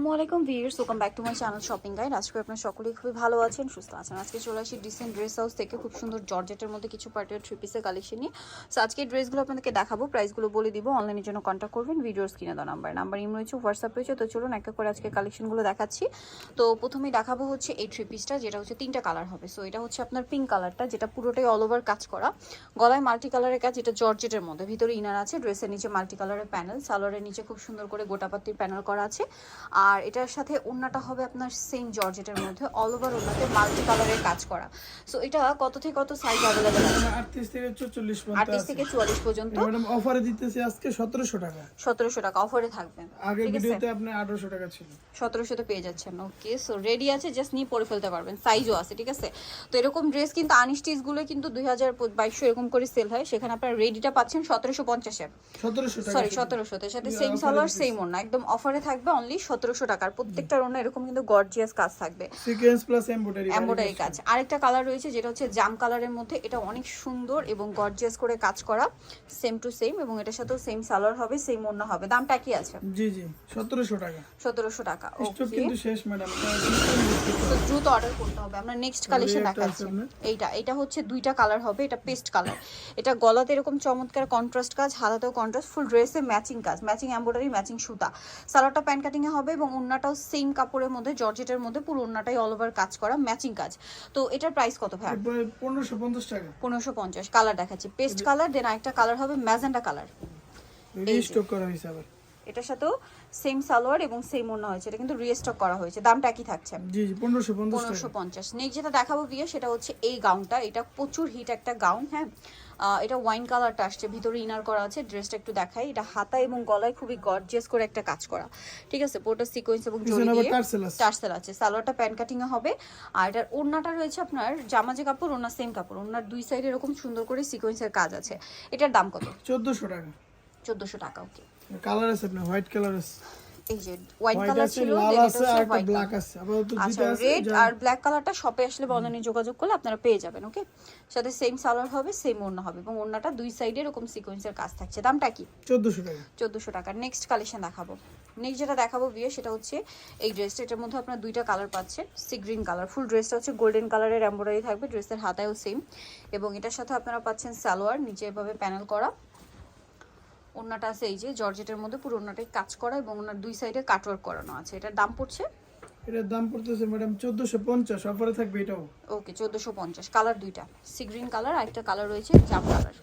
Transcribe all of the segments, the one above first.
আসসালামু আলাইকুম viewers, welcome back to my channel shopping guide. আজকে আপনারা সকলেই খুবই ভালো আছেন, সুস্থ আছেন। আজকে চলে আসি ডিসেন্ট ড্রেস হাউস থেকে খুব সুন্দর জর্জেটের মধ্যে কিছু পার্টির থ্রি পিসের কালেকশন নিয়ে। সো আজকে ড্রেসগুলো আপনাদেরকে দেখাবো প্রাইসগুলো বলে দিব অনলাইনের জন্য কন্ট্যাক্ট করবেন ভিডিওর স্ক্রিনে দেওয়া নাম্বার নাম্বার ইম রয়েছে হোয়াটসঅ্যাপ রয়েছে। তো চলুন একটা করে আজকে কালেকশনগুলো দেখাচ্ছি। তো প্রথমেই দেখাবো হচ্ছে এই থ্রি পিসটা যেটা হচ্ছে তিনটা কালার হবে। সো এটা হচ্ছে আপনার পিঙ্ক কালারটা যেটা পুরোটাই অল ওভার কাজ করা। গলায় মাল্টি কালারের কাজ, এটা জর্জেটের মধ্যে। ভিতরে ইনার আছে ড্রেসের নিচে মাল্টি কালারের প্যানেল সালোয়ারের নিচে খুব সুন্দর করে গোটাপাত্তির প্যানেল করা আছে। আর এটার সাথে ওড়নাটা হবে আপনার সেম জর্জেটের মধ্যে অল ওভার ওড়নাতে মাল্টি কালারের কাজ করা। সো এটা কত থেকে কত সাইজ অ্যাভেলেবেল আছে? আটত্রিশ থেকে চল্লিশ আটত্রিশ থেকে চুয়াল্লিশ পর্যন্ত। ম্যাডাম অফারে দিতেছি আজকে সতেরোশো টাকা। সতেরোশো টাকা অফারে থাকবে। আগের ভিডিওতে আপনার আঠারোশো টাকা ছিল। সতেরোশোতে পেয়ে যাচ্ছেন ওকে সো রেডি আছে জাস্ট নিয়ে পরে ফেলতে পারবেন সাইজও আছে ঠিক আছে? তো এরকম ড্রেস কিন্তু আনস্টিচগুলো কিন্তু দুই হাজার বাইশশো এরকম করে সেল হয় সেখানে আপনার রেডিটা পাচ্ছেন সতেরোশো পঞ্চাশে। সতেরোশো টাকা সরি সতেরোশোতে সাথে সেম সালোয়ার। সেম ওড়না একদম অফারে থাকবে অনলি সতেরোশো টাকার প্রত্যেকটা ওড়না এরকম কিন্তু গর্জিয়াস কাজ থাকবে। সিকোয়েন্স প্লাস এমব্রয়ডারি এমব্রয়ডারি কাজ। আরেকটা কালার রয়েছে যেটা হচ্ছে জাম কালারের মধ্যে। এটা অনেক সুন্দর এবং গর্জিয়াস করে কাজ করা। সেম টু সেম এবং এটার সাথেও সেম সালোয়ার হবে সেম ওড়না হবে। দামটা কি আছে। জি জি। সতেরোশো টাকা। সতেরোশো টাকা। ওকে কিন্তু শেষ ম্যাডাম দ্রুত অর্ডার করতে হবে। আমরা নেক্সট কালেকশন দেখাচ্ছি। এইটা। এটা হচ্ছে দুইটা কালার হবে। এটা পেস্ট কালার এটা গলাতে এরকম চমৎকার কন্ট্রাস্ট কাজ হাতাতেও কন্ট্রাস্ট ফুল ড্রেসে ম্যাচিং কাজ। ম্যাচিং এমব্রয়ডারি ম্যাচিং সুতা। সালোয়ারটা প্যান্ট কাটিং এ হবে এবং ওন্নাটাও সেম কাপড়ের মধ্যে জর্জেটের মধ্যে পুরো ওন্নাটাই অল ওভার কাজ করা ম্যাচিং কাজ। তো এটার প্রাইস কত ভাই? পনেরোশো পঞ্চাশ টাকা। পনেরোশো পঞ্চাশ কালার দেখাচ্ছি। পেস্ট কালার দেন আরেকটা কালার হবে ম্যাজেন্ডা কালার রিস্টক করা হয়েছে আবার। এটার সাথেও সেম সালোয়ার এবং সেম ওন্না হয়েছে। এটা কিন্তু রিস্টক করা হয়েছে। দামটা একই থাকছে। জি জি পনেরোশো পঞ্চাশ পনেরোশো টাকা পঞ্চাশ। নেক্সট যেটা দেখাবো বিয়ে সেটা হচ্ছে এই গাউনটা এটা প্রচুর হিট একটা গাউন হ্যাঁ? এটা ওয়াইন কালারটা আসছে। ভিতরে ইনার করা আছে। ড্রেসটা একটু দেখাই। এটা হাতা এবং গলায় খুবই গর্জিয়াস করে একটা কাজ করা। ঠিক আছে? পুরোটা সিকোয়েন্স এবং জড়ি দিয়ে টার্সেল আছে। সালোয়ারটা প্যান্ট কাটিং এ হবে। আর এটার ওড়নাটা রয়েছে আপনার জামা যে কাপড় ওড়না সেম কাপড়। ওড়নার দুই সাইডে এরকম সুন্দর করে সিকোয়েন্সের কাজ আছে। এটার দাম কত? চোদ্দোশো টাকা। চোদ্দশো টাকা ওকে কালার আছে আপনার হোয়াইট কালার আছে। এই যে হোয়াইট কালার ছিল লাল then এটা আছে আর একটা ব্ল্যাক আছে। আপাতত আচ্ছা আছে রেড আর ব্ল্যাক কালারটা শপে আসলে অনলাইনে যোগাযোগ করলে আপনারা পেয়ে যাবেন ওকে সাথে সেম সালোয়ার হবে সেম ওড়না হবে এবং ওড়নাটা দুই সাইডে এরকম সিকোয়েন্সের কাজ থাকছে। দামটা কি? টাকা। নেক্সট কালেকশন দেখাবো। নেক্সট যেটা দেখাবো বিয়ে সেটা হচ্ছে এই ড্রেসটা এটার মধ্যে আপনার দুইটা কালার পাচ্ছেন সি গ্রিন কালার ফুল ড্রেসটা হচ্ছে গোল্ডেন কালারের এম্ব্রয়ডারি থাকবে ড্রেসের হাতায়ও সেম এবং এটার সাথে আপনারা পাচ্ছেন সালোয়ার নিচে এভাবে প্যানেল করা। ওড়নাটা আছে এই যে জর্জেটের মধ্যে পুরো ওনাটাই কাজ করা এবং ওনার দুই সাইডে কাটওয়ার্ক করানো আছে। এটার দাম পড়ছে? এটার দাম পড়তেছে ম্যাডাম চোদ্দোশো পঞ্চাশ অফারে থাকবে এটাও। ওকে চোদ্দোশো পঞ্চাশ। কালার দুইটা। সি গ্রিন কালার আর একটা কালার রয়েছে জাম কালার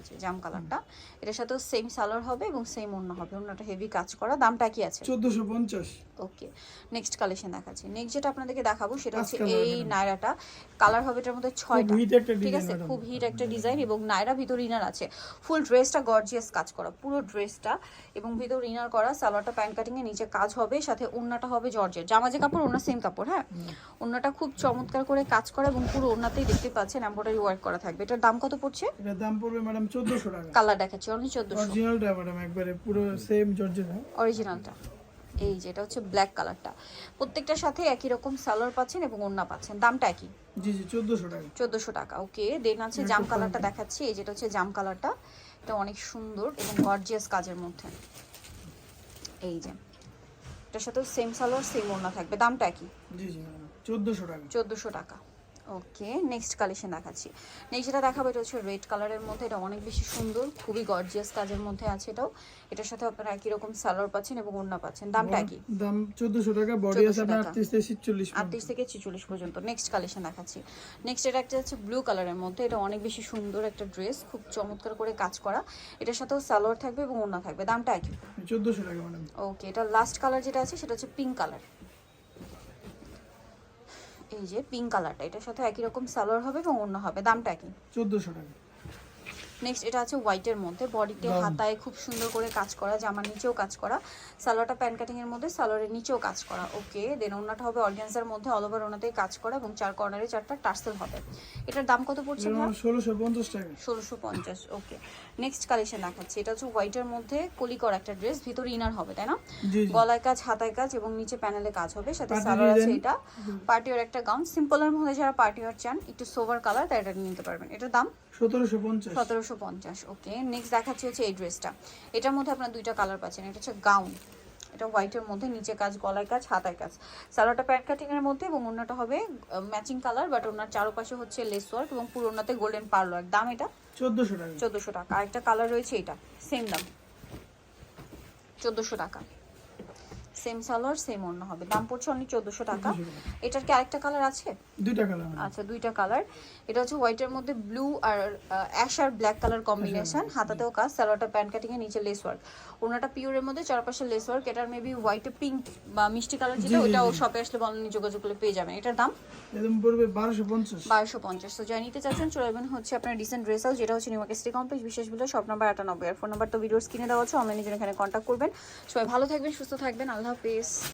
এই যে জাম কালারটা। এটার সাথেও সেম সালোয়ার হবে এবং সেম অন্য হবে। অন্যটা হেভি কাজ করা দামটা কি আছে? চোদ্দোশো পঞ্চাশ। ওকে নেক্সট কালেকশন দেখাচ্ছি। নেক্সট যেটা আপনাদেরকে দেখাবো সেটা হচ্ছে এই নায়রাটা। কালার হবে এটার মধ্যে ছয়টা। হিট একটা ঠিক ডিজাইন আছে? খুব হিট একটা ডিজাইন এবং নায়রা ভিতর ইনার আছে। ফুল ড্রেসটা গর্জিয়াস কাজ করা পুরো ড্রেসটা এবং ভিতর ইনার করা সালোয়ারটা প্যান্ট কাটিং এর নিচে কাজ হবে সাথে ওন্নাটা হবে জর্জের জামা যে কাপড় ওন্না সেম কাপড় হ্যাঁ? ওন্নাটা খুব চমৎকার করে কাজ করা এবং পুরো ওন্নাতেই দেখতে পাচ্ছেন এমব্রয়ডারি ওয়ার্ক করা থাকবে। এটার দাম কত পড়ছে? এটার দাম পড়বে ম্যাডাম চোদ্দোশো টাকা। কালার দেখাচ্ছি অনলি চোদ্দোশো। অরিজিনালটা ম্যাডাম একবারে পুরো সেম জর্জের অরিজিনালটা এই যে এটা হচ্ছে ব্ল্যাক কালারটা। প্রত্যেকটার সাথে একই রকম সালোয়ার পাচ্ছেন এবং ওন্না পাচ্ছেন। দামটা একই? জি টাকা। চোদ্দোশো টাকা ওকে দেন আছে জাম কালারটা দেখাচ্ছি। এই যেটা হচ্ছে জাম কালারটা এটা অনেক সুন্দর এবং গর্জিয়াস কাজের মধ্যে। এই যে এটার সাথেও সেম সালোয়ার সেম ওড়না থাকবে। দামটা কি জি টাকা। চোদ্দোশো টাকা। ওকে নেক্সট কালেকশন দেখাচ্ছি। নেক্সট যেটা দেখাবো এটা হচ্ছে রেড কালারের মধ্যে। এটা অনেক বেশি সুন্দর খুবই গর্জিয়াস কাজের মধ্যে আছে এটাও। এটার সাথে আপনারা একই রকম সালোয়ার পাচ্ছেন এবং ওড়না পাচ্ছেন। দামটা কি দাম চোদ্দোশো টাকা বডি আছে 1400 আপনার টাকা। আটত্রিশ থেকে ছিচল্লিশ আটত্রিশ থেকে ছিচল্লিশ পর্যন্ত। নেক্সট কালেকশন দেখাচ্ছি। নেক্সট এটা একটা হচ্ছে ব্লু কালারের মধ্যে। এটা অনেক বেশি সুন্দর একটা ড্রেস খুব চমৎকার করে কাজ করা। এটার সাথেও সালোয়ার থাকবে এবং ওড়না থাকবে। দামটা একই? চোদ্দোশো টাকা ম্যাডাম ওকে এটা লাস্ট কালার যেটা আছে সেটা হচ্ছে পিঙ্ক কালার এই যে পিঙ্ক কালারটা এটার সাথে একই রকম সালোয়ার হবে এবং অন্য হবে, দামটা কি চোদ্দোশো টাকা। নেক্সট এটা আছে হোয়াইটের মধ্যে। বডিতে হাতায় খুব সুন্দর করে কাজ করা জামার নিচেও কাজ করা। সালোয়ারটা প্যান্ট কাটিংয়ের মধ্যে সালোয়ারের নিচেও কাজ করা। ওকে দেন ওনাটা হবে অর্গানজার মধ্যে অল ওভার ওনাতেই কাজ করা এবং চার কর্নারে চারটা টার্সেল হবে। এটার দাম কত পড়ছে ষোলোশো পঞ্চাশ টাকা। ষোলোশো পঞ্চাশ ওকে নেক্সট কালেকশন দেখাচ্ছি। এটা হচ্ছে হোয়াইটের মধ্যে কলিকর একটা ড্রেস ভিতরে ইনার হবে তাই না? গলায় কাজ হাতায় কাজ এবং নিচে প্যানেলে কাজ হবে সাথে সালোয়ার আছে এটা। পার্টি ওয়ার একটা গাউন সিম্পলের মধ্যে যারা পার্টি ওয়ার চান একটু সোভার কালার তাই এটা নিতে পারবেন। এটার দাম? সতেরোশো পঞ্চাশ। সতেরোশো পঞ্চাশ ওকে নেক্সট দেখাচ্ছি হচ্ছে এই ড্রেসটা এটার মধ্যে আপনার দুইটা কালার পাচ্ছেন। এটা হচ্ছে গাউন এটা হোয়াইটের মধ্যে নিচে কাজ গলায় কাজ হাতায় কাজ। সালোয়ারটা প্যান্ট কাটিংয়ের মধ্যে এবং অন্যটা হবে ম্যাচিং কালার বাট ওনার চারপাশে হচ্ছে লেস ওয়ার্ক এবং পুরোনাতে গোল্ডেন পার্ল ওয়ার্ক দাম এটা? চোদ্দোশো টাকা। চোদ্দোশো টাকা। আরেকটা কালার রয়েছে এটা সেম দাম। চোদ্দোশো টাকা। সেম সালোয়ার সেম অন্য হবে। দাম পড়ছে অনলি চোদ্দোশো টাকা। এটার কি আরেকটা কালার আছে? দুইটা কালার আচ্ছা দুইটা কালার এটা হচ্ছে হোয়াইটের মধ্যে ব্লু আর অ্যাশ আর ব্ল্যাক কালার কম্বিনেশন হাতাতেও কাজ সালোয়ারটা প্যান্ট কাটিং এর নিচে লেস ওয়ার্ক ওনাটা পিওরের মধ্যে চারপাশে লেস ওয়ার্ক এটার মেবি হোয়াইটে পিঙ্ক বা মিষ্টি কালার যেটা ওটাও জি। শপে আসলে অনলাইনে যোগাযোগ করলে পেয়ে যাবেন। এটার দাম? একদম পড়বে বারোশো পঞ্চাশ। বারোশো পঞ্চাশ। তো যাই নিতে চাচ্ছেন চলে যাবেন হচ্ছে আপনার ডিসেন্ট ড্রেস হাউস যেটা হচ্ছে নিউ মার্কেট সিটি কমপ্লেক্স বিশেষ বিলে সব নাম্বার আটানব্বই। আর ফোন নাম্বার তো ভিডিওর স্ক্রিনে দেওয়া আছে অনলাইনে জন্য এখানে কন্ট্যাক্ট করবেন। সবাই ভালো থাকবেন সুস্থ থাকবেন। আল্লাহ হাফেজ